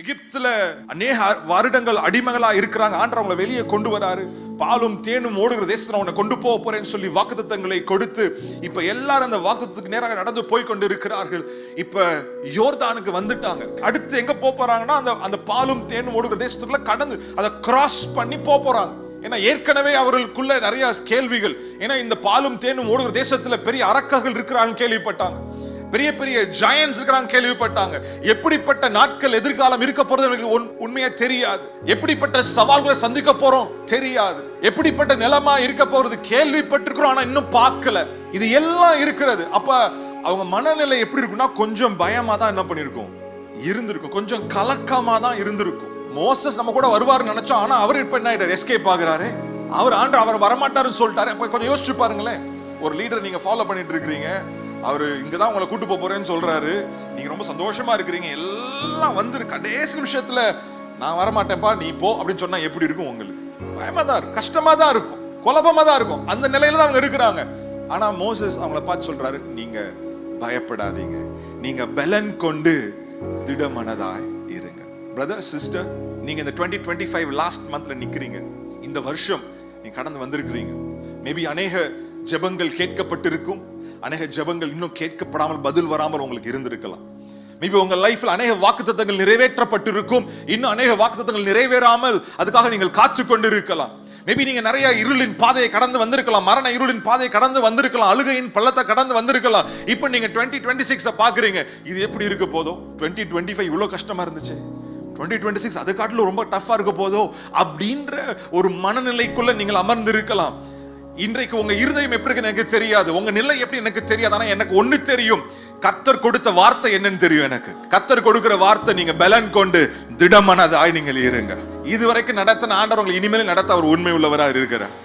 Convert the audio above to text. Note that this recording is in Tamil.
எகிப்துல அநேக வருடங்கள் அடிமகளா இருக்கிறாங்க. ஆண்டு அவங்களை வெளியே கொண்டு வராரு. பாலும் தேனும் ஓடுகிற தேசத்துல அவனை கொண்டு போக போறேன்னு சொல்லி வாக்குத்தங்களை கொடுத்து இப்ப எல்லாரும் அந்த வாக்குத்தத்துக்கு நேராக நடந்து போய் கொண்டு இருக்கிறார்கள் இப்ப யோர்தானுக்கு வந்துட்டாங்க. அடுத்து எங்க போக போறாங்கன்னா அந்த அந்த பாலும் தேனும் ஓடுகிற தேசத்துக்குள்ள கடந்து அதை கிராஸ் பண்ணி போக போறாங்க. ஏன்னா ஏற்கனவே அவர்களுக்குள்ள நிறைய கேள்விகள். ஏன்னா இந்த பாலும் தேனும் ஓடுகிற தேசத்துல பெரிய அரக்கர்கள் இருக்கிறாங்கன்னு கேள்விப்பட்டாங்க. பெரிய பெரிய ஜாயன்ஸ் இருக்கிறாங்க கேள்விப்பட்டாங்க. எப்படிப்பட்ட நாட்கள் எதிர்காலம் இருக்க போறது எனக்கு உண்- உண்மையா தெரியாது. எப்படிப்பட்ட சவால்களை சந்திக்க போறோம்? தெரியாது. எப்படிப்பட்ட நிலமா இருக்க போறது? கேள்விப்பட்டிருக்கிறோம் ஆனா இன்னும் பார்க்கல. இது எல்லாம் இருக்கிறது. அப்ப அவங்க மனநிலை எப்படி இருக்கும்னா கொஞ்சம் பயமா தான் என்ன பண்ணிருக்கும்? இருந்திருக்கும். கொஞ்சம் கலக்கமா தான் இருந்திருக்கும். மோசஸ் நம்ம கூட வருவாருன்னு நினைச்சோம் ஆனா அவர் இப்ப என்ன ஆயிட்டார்? எஸ்கேப் ஆகுறாரு. அவர் ஆண்டு அவர் வரமாட்டாருன்னு சொல்லிட்டாரு. அப்ப கொஞ்சம் யோசிச்சு பாருங்களேன். ஒரு லீடர் நீங்க ஃபாலோ பண்ணிட்டு இருக்கிறீங்க. அவர் இங்கே தான் உங்களை கூட்டு போக போறேன்னு சொல்றாரு. நீங்க ரொம்ப சந்தோஷமா இருக்கிறீங்க. எல்லாம் வந்துரு கடைசி நிமிஷத்துல நான் வரமாட்டேன்ப்பா நீ போ அப்படின்னு சொன்னா எப்படி இருக்கும் உங்களுக்கு? பயமா தான் இருக்கும். கஷ்டமா தான் இருக்கும். குழப்பமா தான் இருக்கும். அந்த நிலையில தான் அவங்க இருக்கிறாங்க. ஆனா மோசஸ் அவங்கள பார்த்து சொல்றாரு நீங்க பயப்படாதீங்க. நீங்க பலன் கொண்டு திடமனதாய் இருங்க. பிரதர் சிஸ்டர் நீங்க இந்த டுவெண்ட்டி டுவெண்ட்டி ஃபைவ் லாஸ்ட் மந்த்ல நிக்கிறீங்க. இந்த வருஷம் நீ கடந்து வந்திருக்கிறீங்க. மேபி அநேக ஜெபங்கள் கேட்கப்பட்டிருக்கும். அநேக ஜெபங்கள் இன்னும் கேட்கப்படாமல் பதில் வராமல் உங்களுக்கு இருந்திருக்கலாம். மேபி உங்க லைஃப்ல அநேக வாக்குத்தத்தங்கள் நிறைவேற்றப்பட்டிருக்கும். இன்னும் அநேக வாக்குத்தத்தங்கள் நிறைவேறாமல் அதுக்காக நீங்கள் காத்து கொண்டு இருக்கலாம் மேபி நீங்க நிறைய இருளின் பாதையை கடந்து வந்திருக்கலாம். மரண இருளின் பாதையை கடந்து வந்திருக்கலாம். அழுகையின் பள்ளத்தை கடந்து வந்திருக்கலாம். இப்போ நீங்க டுவெண்ட்டி டுவெண்ட்டி சிக்ஸை பாக்குறீங்க. இது எப்படி இருக்க போதும் டுவெண்ட்டி டுவெண்ட்டி ஃபைவ் இவ்வளோ கஷ்டமா இருந்துச்சு. டுவெண்ட்டி டுவெண்ட்டி சிக்ஸ் அது காட்டிலும் ரொம்ப டஃப்பாக இருக்க போதோ? அப்படின்ற ஒரு மனநிலைக்குள்ள நீங்கள் அமர்ந்து இருக்கலாம் இன்றைக்கு உங்க இருதயம் எப்படி இருக்கு எனக்கு தெரியாது? உங்க நிலை எப்படி எனக்கு தெரியாது? ஆனா எனக்கு ஒண்ணு தெரியும். கத்தர் கொடுத்த வார்த்தை என்னன்னு தெரியும் எனக்கு. கத்தர் கொடுக்கிற வார்த்தை நீங்க பலன் கொண்டு திடமானதாய் நீங்கள் இருங்க. இதுவரைக்கும் நடத்தின ஆண்டவர் உங்களை இனிமேல் நடத்த அவர் உண்மை உள்ளவராக இருக்கிறார்.